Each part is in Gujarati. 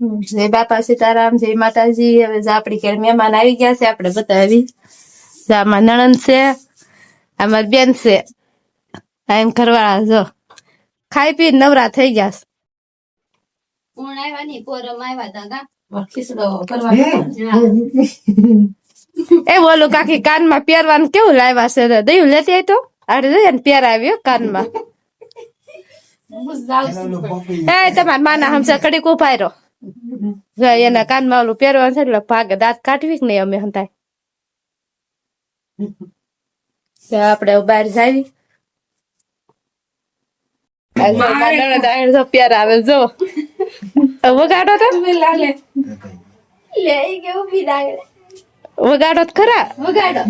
જય બાપા સીતારામ જય માતાજી હવે આપડી ઘેર મહેમાન આવી ગયા છે આપણે બતાવી. જો આમાં નણંદ છે આમાં બેન છે એમ ઘરવાળા જો. ખાઈ પી નવરા થઈ ગયા છે. કોણ આવ્યા નહીં? પોરમ આવ્યા તા ખીસડો કરવા એ બોલું કાકી કાનમાં પહેરવાનું કેવું લાવ્યા છે? દયું લેતી આય તો? આડે જોઈએ ને પહેરાવ્યો કાનમાં. એ તમારા માના હમસા કડી જો એના કાનમાં ઓલું પહેરવાનું છે એટલે ભાગે દાંત કાઢવી કે નહીં અમે હંતાય? આપડે આપણે બહાર જાવી. આ જો મારા નણંદ આયા જો વગાડો તો. વગાડો તો ખરા. વગાડો.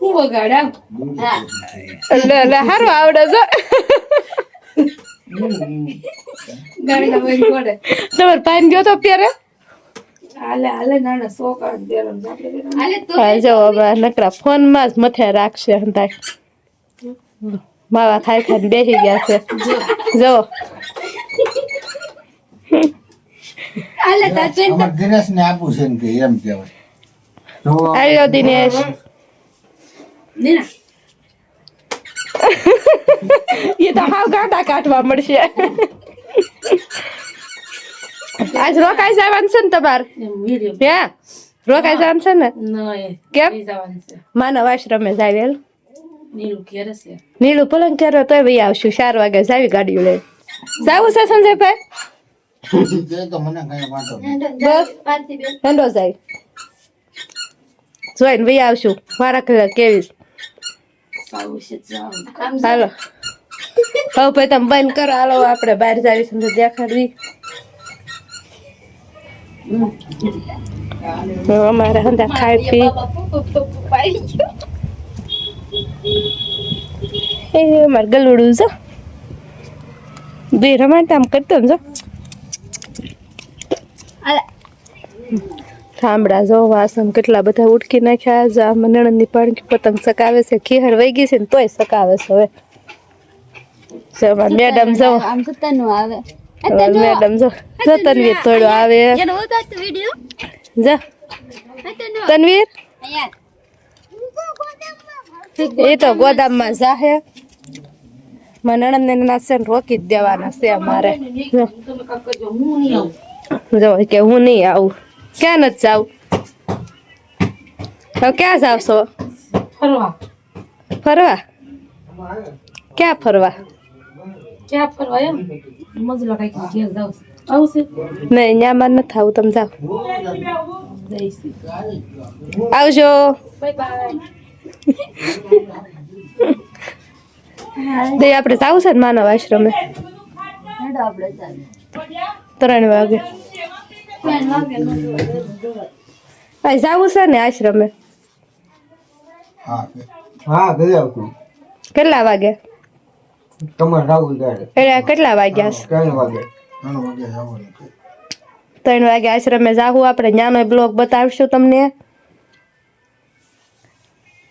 હું વગાડા એટલે આવડે જો. તમારે પાન ગયો તો નકરા ફોનમાં જ મથે રાખશે માવા ખાઈ ખાઈને બેસી ગયા છે. જો. હાલે તા ચેન અમાર દિનેશ ને આપવું છે કે એમ કહેવાય. આવ્યો દિનેશ. એ તો હાવ ગાંડા કાઢવા મળશે. આજ રોકાઈ જવાનું છે ને તમારે? હે? રોકાઈ જવાનું છે ને? કેમ? લઈ જવાનું છે. માનવ આશ્રમે જાવેલ નીલું પલંગ ક્યારે તો ભાઈ આવશું ચાર વાગે જાવી ગાડીઓ લઈ જાવું છે સંજયભાઈ? હેંડો જાય જોઈને ભાઈ આવશું મારા કલાક કેવી? હાલો. હવે ભાઈ તમે બંધ કરો. હાલો આપણે બહાર જાવી સમજો તો દેખાડવી. અમારા હંધા ખાઈ પી. એ અમારે ગલુડું છે. બે રમાડતા આમ કરતો ને જો. થાંભળા જો વાસમ કેટલા બધા ઉટકી નાખ્યા જા નણંદની પણ પતંગ સકાવે છે ખીહર વહી ગઈ છે ને તોય સકાવે છે હવે. જો મેડમ જો આમ તો તનું આવે મેડમ જો જો તનવીર થોડું આવે. જેનો ઉતાર તો વિડિયો જા. તનવીર એ તો ગોદામમાં જાહે. મારા નણંદ ને રોકી જ દેવાના છે અમારે. જો. કે હું નહીં આવું. ક્યાં નથી જાઉં હવે ક્યાં જાવ છો ફરવા. ફરવા? ક્યાં ફરવા? ક્યાં ફરવા એમ મજલા કે ઘેર જાવ આવશે નહીં ન્યામાં નથી આવું તમે જાઓ આવજો બાય બાય દે આપણે જાવું છે ને માનવ આશ્રમે ત્રણ વાગે આ જાવું છે ને આશ્રમે હા હા કેટલા વાગે તમારે કેટલા વાગ્યા ત્રણ વાગે. ત્રણ વાગે આવવાનું ત્રણ વાગે આશ્રમે જાવું આપણે જ્ઞાનો બ્લોગ બતાવશું તમને.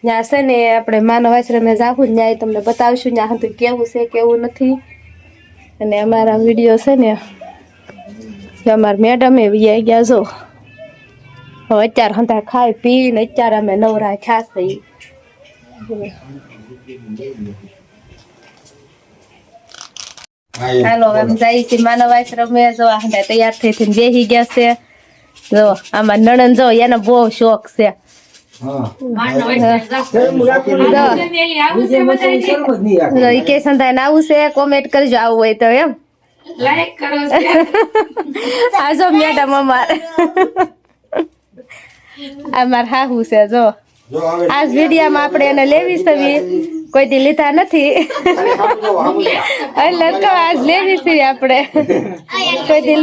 ત્યાં છે ને આપણે માનવ આશ્રમે જાવું ન્યાય ત્યાં તમને બતાવશું. ત્યાં હતું કેવું છે કેવું નથી. અને અમારા વીડિયો છે ને અમારા મેડમ એ વી ગયા જો. હવે અત્યારે હંતા ખાઈ પીને અત્યારે અમે નવરા ખ્યા થઈ. હાલો આમ જાય છે. માનવ આશ્રમે જો આ હંતા તૈયાર થઈ થઈને બેસી ગયા છે. જો આમાં નણંદ જો એનો બહુ શોખ છે. હા. જો ઈ કે સંતાન આવું છે કોમેન્ટ કરજો આવું હોય તો એમ. લાઈક કરો આજો મેડમ અમાર. અમાર હાહુ છે જો. આજ વિડીયામાં આપણે એને લેવી છે કોઈ દી લીધા નથી. એટલે તો આજ લેવી છે આપણે. કોઈ દી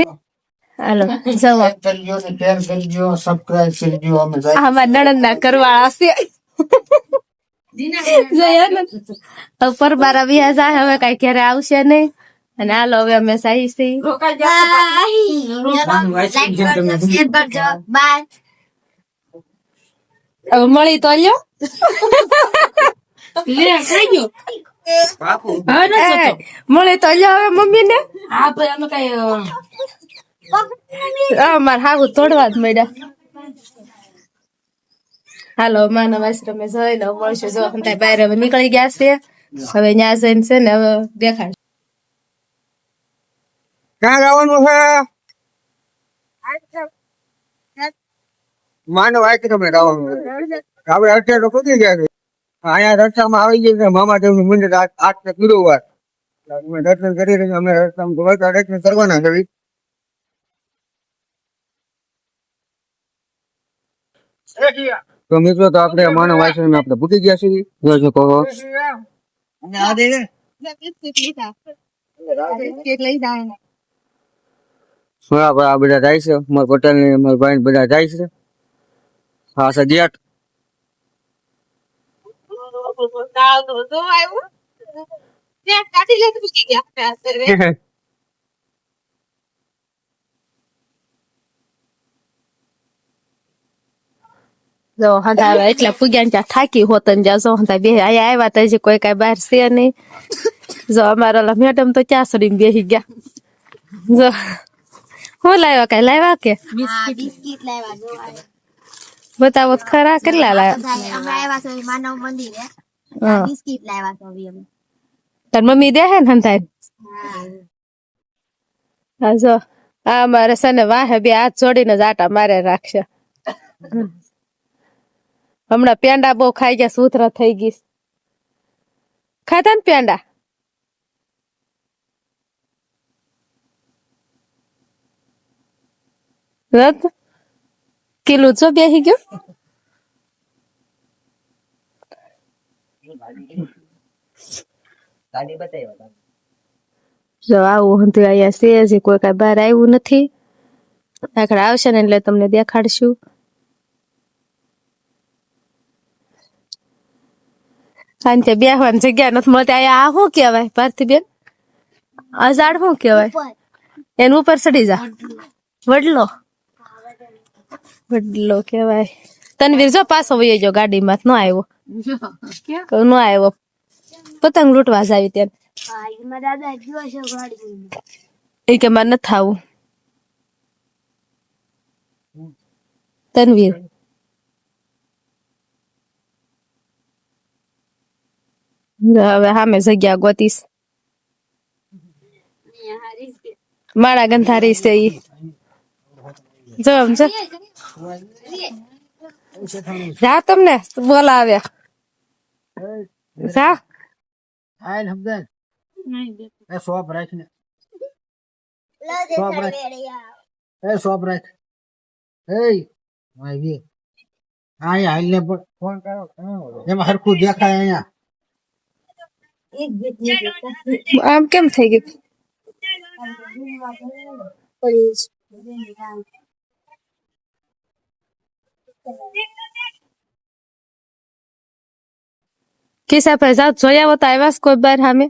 હાલો જવો કરજો ને શેર કરજો સબસ્ક્રાઇબ કરજો અમે જાય. આમાં નણંદ ના કરવાળા છે ને. હવે વ્યાજ જાય હવે કઈ ઘરે આવશે નહીં. અને હાલો હવે અમે સાહી સી બાય હવે મળી તો લ્યો. લે ખાઈ ગયો. મળી તો હવે મમ્મી ને હા ભાઈ અમે કઈ મારે હાહુ તોડવા જ મળ્યા. હાલો માનવ આશ્રમે જઈને મળશું જો હંતાઈ બહાર હવે નીકળી ગયા છે. હવે ત્યાં જઈને છે ને હવે દેખાડ ક્યાં જવાનું છે? માનવ આશ્રમે જવાનું આપણે અત્યારે પૂછી ગયા છે. અહીંયા રસ્તામાં આવી ગયું છે. મામા દેવનું મંદિર આજ ને ગુરુવાર અમે દર્શન કરી રહ્યા અમે રસ્તામાં દ્વારકા દર્શન કરવાના છે. તો મિત્રો તો આપણે માનવ આશ્રમે આપણે પૂકી ગયા છીએ. જો છો કહો. આ બધા જાય છે. મારા પટેલ ને મારા ભાઈ બધા જાય છે. હા સજિયાટ જો હંતા હવે એટલા પૂગ્યા ને ત્યાં થાકી હોત ને જ્યાં જો હંતા બે અહીંયા આવ્યા તો હજી કોઈ કાંઈ બહાર છે નહીં જો અમારા ઓલા મેડમ તો ક્યાં સડીને બેસી ગયા જો હું લાવ્યા કાંઈ લાવ્યા કે હા બિસ્કિટ લાવ્યા જો આ. બતાવો તો ખરા કેટલા લાવ્યા બધા અમે આવ્યા છે માનવ મંદિરે હા બિસ્કિટ લાવ્યા તો હવે તાર મમ્મી દે હે ને હંતા હા. હા જો. આ મારે સને વાહે બે હાથ જોડીને જ આટા મારે રાખશે. હમણાં પેંડા બહુ ખાઈ ગયા સુથરા થઈ ગઈ. ખાતા ને પેંડા? કિલો છો બેસી ગયો? જો આવું હતું અહીંયા છે હજી કોઈ કાંઈ બહાર આવ્યું નથી. આખડે આવશે ને એટલે તમને દેખાડશું. કારણ કે બેહવાની જગ્યા નથી મળતી. અહીંયા આ શું કહેવાય પાર્થિબેન આ ઝાડ શું કહેવાય? એનું ઉપર ચડી જા. વડલો. વડલો કહેવાય. તનવીર જો પાછો વયો ગયો ગાડીમાં ન આવ્યો. કહું, ન આવ્યો. પતંગ લૂંટવા જ આવી ત્યાં હા એમાં દાદા ગયો છે ગાડી એ કે મારે નથી આવું. તનવીર. હવે સામે જગ્યા ગોતીશ. માળા ગંધારી છે ઈ. જો આમ જો તમને બોલાવ્યા જા. હાય સમજાય એ સોપ રાખ ને. સોપ રાખ. એ સોપ રાખ. એ આવી આય હાલ ને ફોન કરો. એમાં હરખું દેખાય અહીંયા. આમ કેમ થઈ ગયું? કિસ્સા પર જાવ જોયા હોત આવ્યા છે કોઈ બાર સામે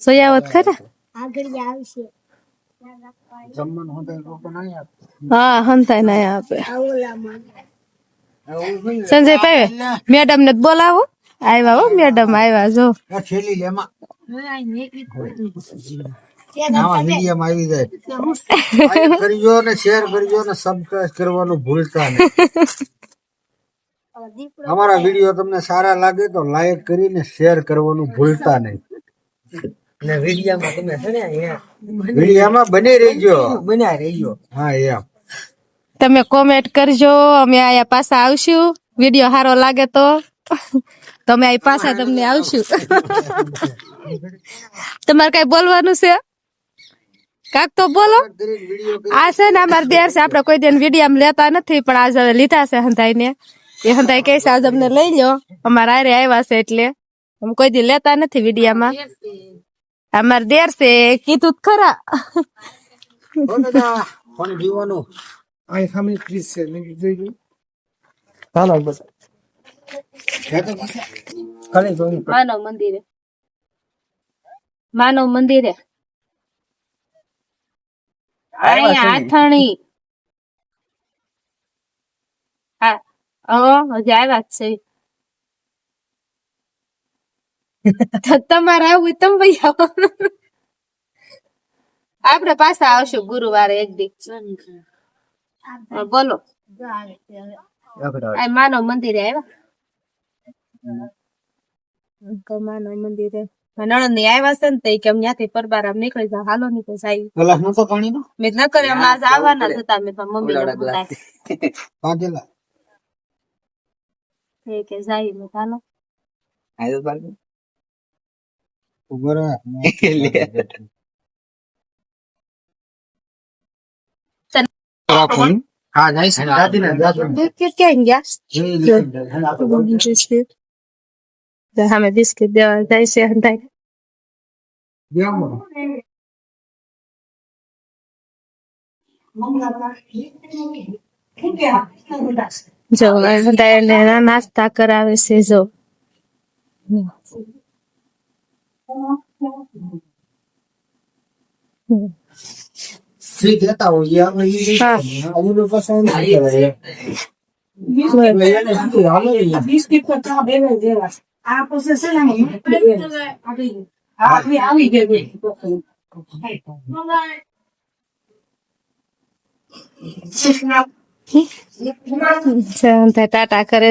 જોયા હોત ખરા આગળ આવશે જમવાનું હોતા લોકો નહીં આપે. હા હંતાય ના આપે. સંજય ભાઈ મેડમ ને બોલાવો. આવ્યા હો મેડમ આવ્યા જો. આવા મીડિયમ આવી જાય. કરજો ને શેર કરજો ને સબસ્ક્રાઇબ કરવાનું ભૂલતા નહીં. અમારા વીડિયો તમને સારા લાગે તો લાઈક કરીને શેર કરવાનું ભૂલતા નહીં. અને વિડીયામાં તમે છે ને વિડીયામાં બની રહીજો. બન્યા રહેજો. હા એમ. તમે કોમેન્ટ કરજો અમે આયા પાછા આવશું. વીડિયો સારો લાગે તો તમે અહીં પાછા તમને આવશું. તમારે કઈ બોલવાનું છે? કાક તો બોલો. આ છે ને અમારે દેર છે આપણે કોઈ દિન વીડિયો લેતા નથી પણ આજ હવે લીધા છે હંધાઈ ને એ હંધાઈ કહેશે આજ અમને લઈ લો અમારા આરે આવ્યા છે એટલે અમે કોઈ દી લેતા નથી વિડીયામાં. અમારે દેર છે કીધું ખરા. માનવ મંદિરે. માનવ મંદિરે. આથાણી. હા છે. તમારે આવું તમે ભાઈ આવો. આપણે પાછા આવશું ગુરુવારે એક દી. હા, બોલો. માનવ મંદિરે આવ્યા? માનવ મંદિરે. નણંદની આવ્યા છે ને તો કે ત્યાંથી પરબાર આમ નીકળી જાવ હાલો ની તો જાય. પેલા નતો પાણી નો મેં ન કરે હમણાં આજ આવવાના હતા. મેં તો મમ્મી. પાકેલા એ કે જાય મેં તો હાલો ઊભો રહે. હા જાય દાદી ને દાદી કે ક્યાં ગયા? અમે બિસ્કિટ દેવા જાય છે જો એને નાસ્તા કરાવે છે જો. બિસ્કિટ તો ચા બે દેવા આ પછી છે ને આવી આવી ગઈ ટાટા કરે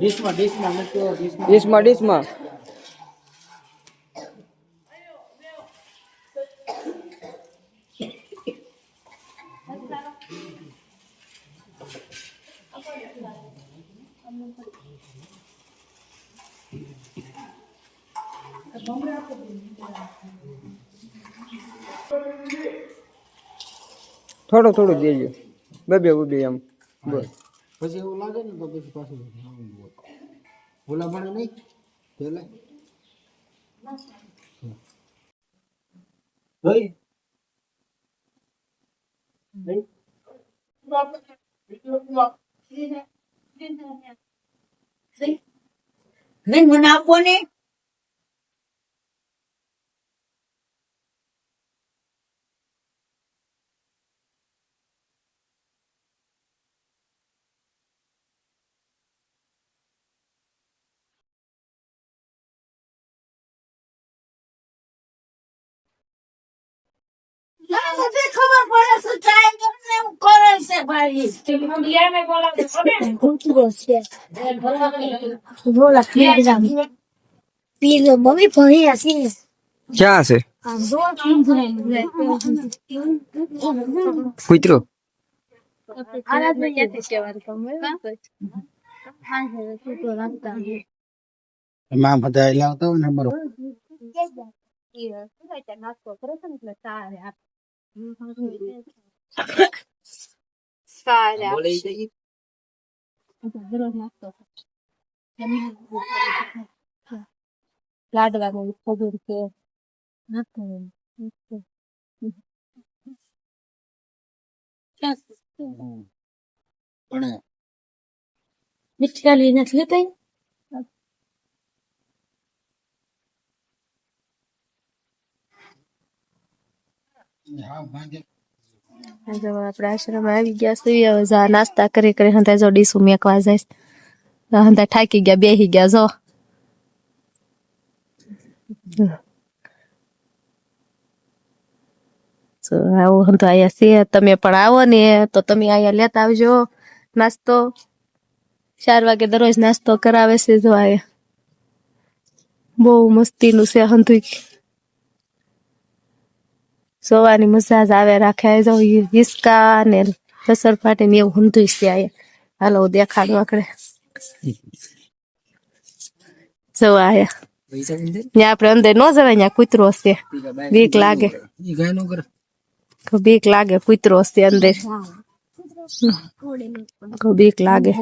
ડીશમાં ડીશમાં ડીશમાં. ડીશમાં થોડું થોડું દેજો. બે બે બે એમ. બસ. પછી એવું લાગે ને તો પછી પાછું ઓલા ભણે નહીં પેલા જોઈ મને આપો ને ખબર પડે છે ચાય કેમને એવું કરે છે ભાઈ ક્યાં છે કૂતરો? એમાં બધા લાવતા હોય ને બરોબર. લાડવાનું ખબર કે પણ મિચકાલી નથી લેતા હા જો ગયા જા હંતા ડીસું મેકવા હંતા હંતો આયા છે, તમે પણ આવો ને, તો તમે અહીંયા લેતા આવજો. નાસ્તો ચાર વાગે દરરોજ નાસ્તો કરાવે છે, જો આયા. બહુ મસ્તીનું છે હંધુય જોવાની મસાજ આવે રાખે આ જો હિસકા ને સસર પાટી ને એવું હંધું છે આયા હાલો દેખાડું આકડે. જો આયા ત્યાં આપણે અંદર ન જવાય ત્યાં કૂતરો છે. બીક લાગે. ઈ ગાય નો કરે? તો બીક લાગે કૂતરો છે અંદર. બીક લાગે.